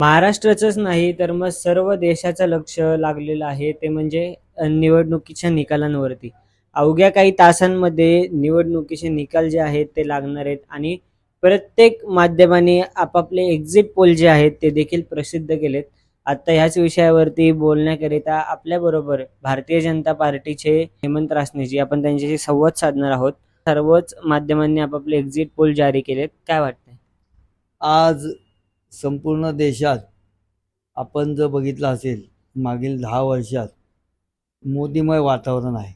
महाराष्ट्राचंच नाही तर मग सर्व देशाचं लक्ष लागलेलं आहे ते म्हणजे निवडणुकीच्या निकालांवरती. अवघ्या काही तासांमध्ये निवडणुकीचे निकाल जे आहेत ते लागणार आहेत आणि प्रत्येक माध्यमाने आपापले एक्झिट पोल जे आहेत ते देखील प्रसिद्ध केलेत. आता ह्याच विषयावरती बोलण्याकरिता आपल्याबरोबर भारतीय जनता पार्टीचे हेमंत रासनेजी आपण त्यांच्याशी संवाद साधणार आहोत. सर्वच माध्यमांनी आपापले एक्झिट पोल जारी केलेत. काय वाटतंय? आज संपूर्ण देशात आपण जर बघितलं असेल मागील दहा वर्षात मोदीमय वातावरण आहे.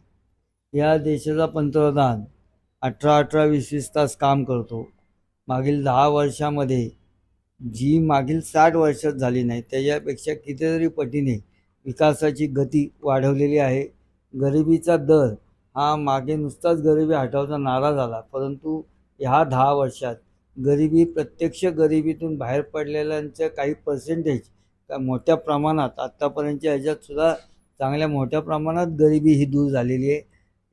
या देशाचा पंतप्रधान अठरा अठरा वीस वीस तास काम करतो. मागील दहा वर्षामध्ये जी मागील साठ वर्षात झाली नाही त्याच्यापेक्षा कितीतरी पटीने विकासाची गती वाढवलेली आहे. गरिबीचा दर हा मागे नुसताच गरिबी हटवचा नारा झाला परंतु ह्या दहा वर्षात गरिबी प्रत्यक्ष गरिबीतून बाहेर पडलेल्यांचं काही पर्सेंटेज का मोठ्या प्रमाणात आत्तापर्यंतच्या ह्याच्यात सुद्धा चांगल्या मोठ्या प्रमाणात गरिबी ही दूर झालेली आहे.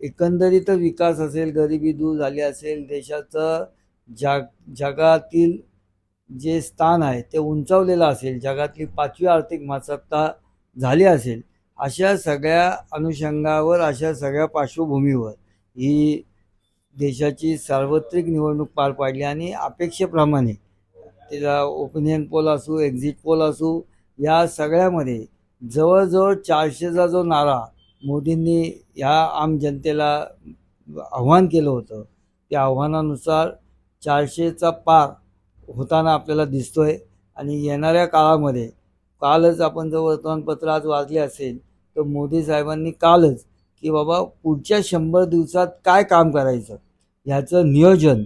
एकंदरीत विकास असेल गरिबी दूर झाली असेल देशाचं जाग जगातील जे स्थान आहे ते उंचावलेलं असेल जगातली पाचवी आर्थिक महासत्ता झाली असेल अशा सगळ्या अनुषंगावर अशा सगळ्या पार्श्वभूमीवर ही देशाची सार्वत्रिक निवडणूक पार पाडली आणि अपेक्षेप्रमाणे तिला ओपिनियन पोल असू एक्झिट पोल असू या सगळ्यामध्ये जवळजवळ चारशेचा जो नारा मोदींनी ह्या आम जनतेला आव्हान केलं होतं त्या आव्हानानुसार चारशेचा पार होताना आपल्याला दिसतोय. आणि येणाऱ्या काळामध्ये कालच आपण जर वर्तमानपत्र आज वाचले असेल तर मोदी साहेबांनी कालच की बाबा पुढच्या शंभर दिवसात काय काम करायचं? ह्याचं नियोजन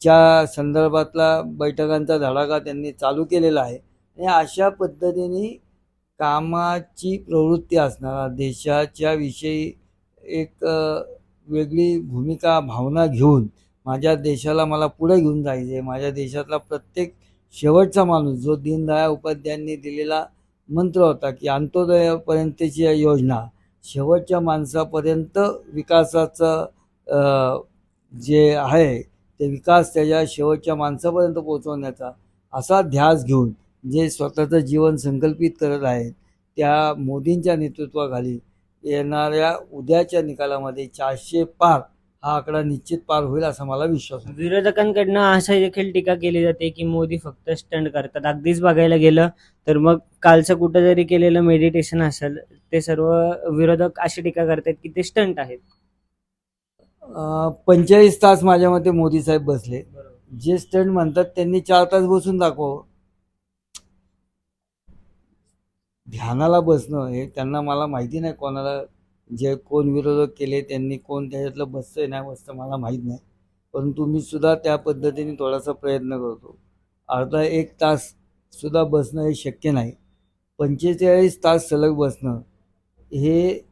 च्या संदर्भातला बैठकांचा धडाका त्यांनी चालू केलेला आहे. आणि अशा पद्धतीने कामाची प्रवृत्ती असणारा. देशाच्या विषयी एक वेगळी भूमिका भावना घेऊन माझ्या देशाला मला पुढे घेऊन जायचे माझ्या देशातला प्रत्येक शेवटचा माणूस जो दीनदयाळ उपाध्यायांनी दिलेला मंत्र होता की अंत्योदयापर्यंतची योजना शेवटच्या माणसापर्यंत विकासाचं जे आहे ते विकास त्याच्या शेवटच्या माणसापर्यंत पोचवण्याचा असा ध्यास घेऊन जे स्वतःचं जीवन संकल्पित करत आहेत त्या मोदींच्या नेतृत्वाखाली येणाऱ्या उद्याच्या निकालामध्ये चारशे पार हा आकडा निश्चित पार होईल असा मला विश्वास आहे. विरोधकांकडनं असं देखील टीका केली जाते की मोदी फक्त स्टंट करतात. अगदीच बघायला गेलं तर मग कालचं कुठं जरी केलेलं मेडिटेशन असेल ते सर्व विरोधक अशी टीका करतात की ते स्टंट आहेत. पंचेचाळीस तास माझ्या मते मोदी साहेब बसले. जे स्टंट म्हणतात त्यांनी चार तास बसून दाखवावं. ध्यानाला बसणं हे त्यांना मला माहिती नाही कोणाला जे कोण विरोधक केले त्यांनी कोण त्याच्यातलं बसतंय नाही बसतं मला माहीत नाही. परंतु मी सुद्धा त्या पद्धतीने थोडासा प्रयत्न करतो. अर्धा एक तास सुद्धा बसणं हे शक्य नाही. पंचेचाळीस तास सलग बसणं हे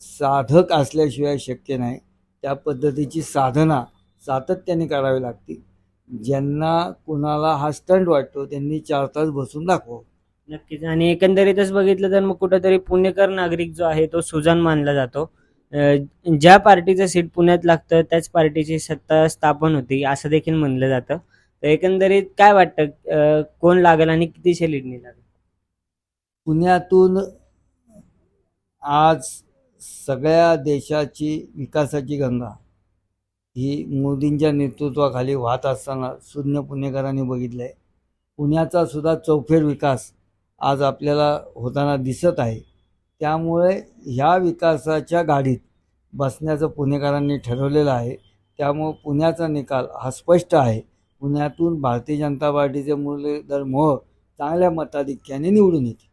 साधक असल्याशिवाय शक्य नाही. त्या पद्धतीची साधना सातत्याने करावी लागते. ज्यांना कुणाला हा स्टंट वाटतो त्यांनी चार तास बसून दाखवावं. नक्कीच. आणि एकंदरीतच बघितलं तर मग कुठंतरी पुणेकर नागरिक जो आहे तो सुजान मानला जातो. अं, ज्या पार्टीचं सीट पुण्यात लागतं त्याच पार्टीची सत्ता स्थापन होती असं देखील म्हणलं जातं. तर एकंदरीत काय वाटतं? अं, कोण लागेल आणि कितीशे लीडनी लागेल? पुण्यातून आज सगळ्या देशाची विकासाची गंगा ही मोदींच्या नेतृत्वाखाली वाहत असताना शून्य पुणेकरांनी बघितलं आहे पुण्याचा सुद्धा चौफेर विकास आज आपल्याला होताना दिसत आहे. त्यामुळे ह्या विकासाच्या गाडीत बसण्याचं पुणेकरांनी ठरवलेलं आहे. त्यामुळं पुण्याचा निकाल हा स्पष्ट आहे. पुण्यातून भारतीय जनता पार्टीचे मुरलीधर मोहोळ चांगल्या मताधिक्याने निवडून येते